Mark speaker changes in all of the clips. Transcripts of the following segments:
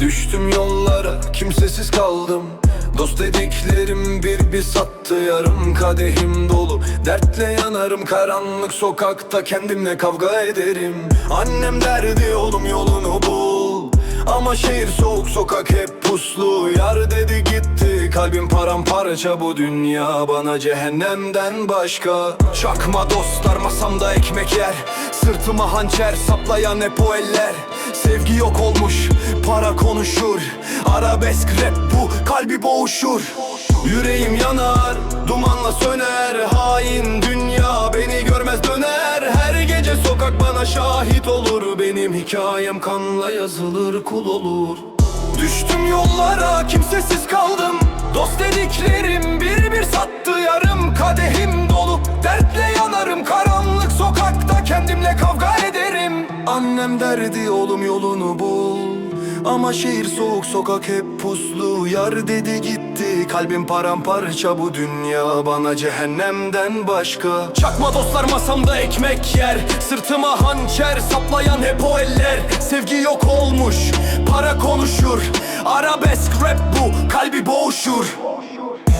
Speaker 1: Düştüm yollara kimsesiz kaldım. Dost dediklerim bir bir sattı yarım kadehim dolu. Dertle yanarım karanlık sokakta kendimle kavga ederim. Annem derdi oğlum yolunu bul. Ama şehir soğuk sokak hep puslu. Yar dedi gitti kalbim paramparça. Bu dünya bana cehennemden başka. Çakma dostlar masamda ekmek yer. Sırtıma hançer saplayan hep o eller. Sevgi yok olmuş para konuşur. Arabesk rap bu kalbi boğuşur. Yüreğim yanar dumanla söner. Hain dünya beni görmez döner. Her gece sokak bana şahit olur. Benim hikayem kanla yazılır kul olur. Düştüm yollara kimsesiz kaldım. Dost dediklerim bir bir sattı yarım. Kadehim dolu dertle yanarım. Karanlık sokakta kendimle kavga ederim. Annem derdi oğlum yolunu bul Ama şehir soğuk sokak hep puslu. Yar dedi gitti kalbim paramparça. Bu dünya bana cehennemden başka. Çakma dostlar masamda ekmek yer. Sırtıma hançer saplayan hep o eller. Sevgi yok olmuş para konuşur. Arabesk rap bu kalbi boğuşur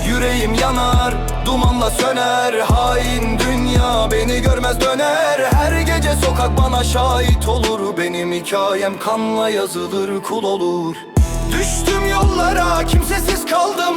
Speaker 1: Yüreğim yanar, dumanla söner. Hain dünya beni görmez döner. Her gece sokak bana şahit olur. Benim hikayem kanla yazılır kul olur. Düştüm yollara kimsesiz kaldım